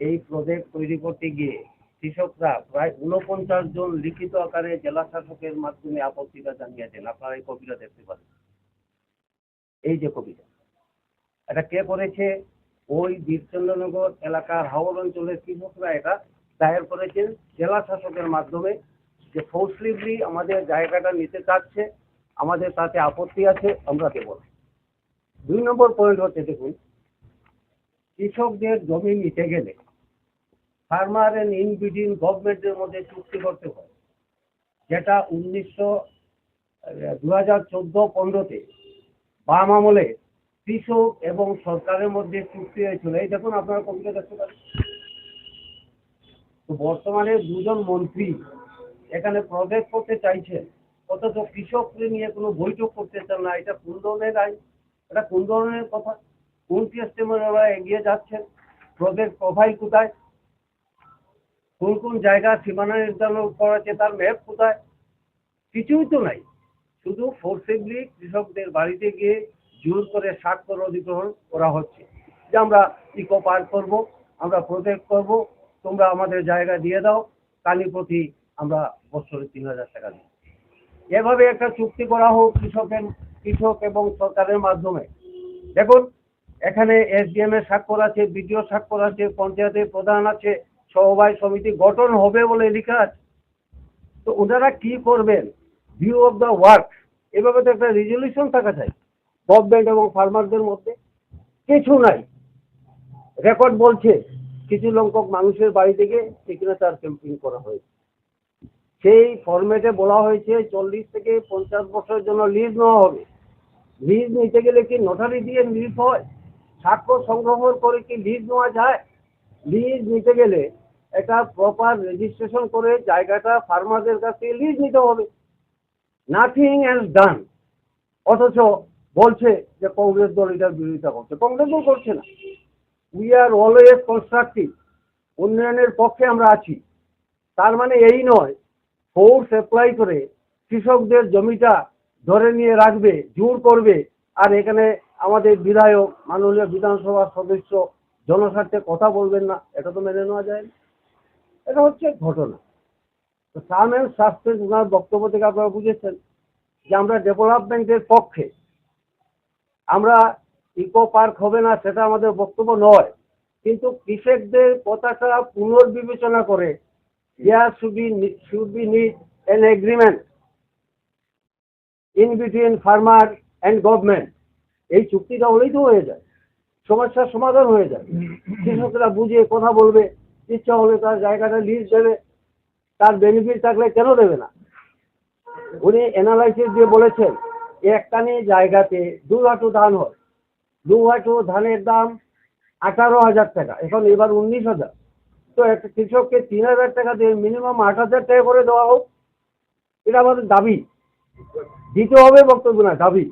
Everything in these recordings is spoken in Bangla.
এই প্রজেক্ট তৈরি করতে গিয়ে কৃষকরা প্রায় উনপঞ্চাশ জন লিখিত আকারে জেলা শাসকের মাধ্যমে আপত্তিটা জানিয়েছেন। আপনারা এই কপিটা দেখতে পারেন। এই যে কপিটা এটা কে করেছে? ওই বীরচন্দ্রনগর এলাকার হাওড় অঞ্চলের কৃষকরা এটা দায়ের করেছেন জেলা শাসকের মাধ্যমে যে ফৌসলিভলি আমাদের জায়গাটা নিতে চাচ্ছে, আমাদের তাতে আপত্তি আছে, আমরা দেব। দুই নম্বর পয়েন্ট হচ্ছে দেখুন কৃষকদের জমি নিতে গেলে ফার্মার অ্যান্ড ইন বিটুইন গভর্নমেন্টের মধ্যে চুক্তি করতে হয়। যেটা উনিশশো দু হাজার চোদ্দ পনেরোতে বাম আমলে কৃষক এবং সরকারের মধ্যে চুক্তি হয়েছিল। এই দেখুন আপনারা কবিতা দেখতে পারেন তো বর্তমানে দুজন মন্ত্রী এখানে প্রজেক্ট করতে চাইছেন, অথচ কৃষকদের নিয়ে কোনো বৈঠক করতে চান না। এটা কোন ধরনের আইন? এটা কোন ধরনের কথা? এগিয়ে যাচ্ছেন? কোথায়? কোন কোন জায়গা সীমানা নির্ধারণ করা আছে তার ম্যাপ কোথায়? কিছুই তো নাই। শুধু ফোর্সিবলি কৃষকদের বাড়িতে গিয়ে জোর করে স্বাক্ষর অধিগ্রহণ করা হচ্ছে। যে আমরা ইকো পার্ক করব, আমরা প্রজেক্ট করব, তোমরা আমাদের জায়গা দিয়ে দাও, কালী প্রতি আমরা বছরে তিন হাজার টাকা দিই। এভাবে একটা চুক্তি করা হোক কৃষকের, কৃষক এবং সরকারের মাধ্যমে। দেখুন এখানে এসডিএম এর স্বাক্ষর আছে, বিডিও স্বাক্ষর আছে, পঞ্চায়েতের প্রধান আছে সমবায় সমিতি গঠন হবে বলে লেখা আছে। তো ওনারা কি করবেন? ভিউ অফ দ্য ওয়ার্ক এভাবে তো একটা রেজলিউশন থাকা চাই। গভর্নমেন্ট এবং ফার্মারদের মধ্যে কিছু নাই। রেকর্ড বলছে, কিছু সংখ্যক মানুষের বাড়ি থেকে সেখানে সিগনেচার ক্যাম্পিং করা হয়েছে। সেই ফরম্যাটে বলা হয়েছে, চল্লিশ থেকে পঞ্চাশ বছরের জন্য লিজ নেওয়া হবে। লিজ নিতে গেলে কি নোটারি দিয়ে লিজ হয়? স্বাক্ষর সংগ্রহ করে কি লিজ নেওয়া যায়? লিজ নিতে গেলে একটা প্রপার রেজিস্ট্রেশন করে জায়গাটা ফার্মারদের কাছ থেকে লিজ নিতে হবে। নাথিং হ্যাজ ডান অথচ বলছে যে কংগ্রেস দল এটার বিরোধিতা করছে। কংগ্রেস দল করছে না। উই আর অলওয়েজ কনস্ট্রাকটিভ উন্নয়নের পক্ষে আমরা আছি। তার মানে এই নয় ফোর্স অ্যাপ্লাই করে কৃষকদের জমিটা ধরে নিয়ে রাখবে, জোর করবে, আর এখানে আমাদের বিধায়ক, মাননীয় বিধানসভার সদস্য জনস্বার্থে কথা বলবেন না, এটা তো মেনে নেওয়া যায় এটা হচ্ছে ঘটনা। তো সাম অ্যান্ড সাসপেন্স ওনার বক্তব্য থেকে আপনারা বুঝেছেন যে আমরা ডেভেলপমেন্টের পক্ষে আমরা ইকো পার্ক হবে না, সেটা আমাদের বক্তব্য নয়। কিন্তু কৃষকদের কথাটা পুনর্বিবেচনা করে there should be should be need an agreement in between farmer and government এই চুক্তিটা হলেই তো হয়ে যায়। সমস্যার সমাধান হয়ে যায়। কৃষকরা বুঝে কথা বলবে, ইচ্ছা হলে তার জায়গাটা লিজ দেবে, তার বেনিফিট থাকলে কেন দেবে না? উনি অ্যানালাইসিস দিয়ে বলেছেন, একটানি জায়গাতে দু হাঁটু ধান হয়। দু হাঁটু ধানের দাম আঠারো হাজার টাকা, এখন এবার উনিশ হাজার। তো একটা কৃষককে তিন হাজার টাকা দিয়ে মিনিমাম আট হাজার টাকা করে দেওয়া হোক, এটা আমাদের দাবি। দিতে হবে বক্তব্য না, দাবি।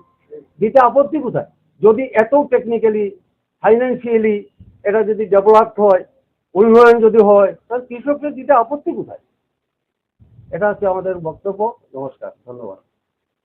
দিতে আপত্তি কোথায়? যদি এত টেকনিক্যালি ফাইন্যান্সিয়ালি এটা যদি ডেভেলপড হয়, উন্নয়ন যদি হয়, তাহলে কৃষকদের দিতে আপত্তি কোথায়? এটা হচ্ছে আমাদের বক্তব্য। নমস্কার, ধন্যবাদ।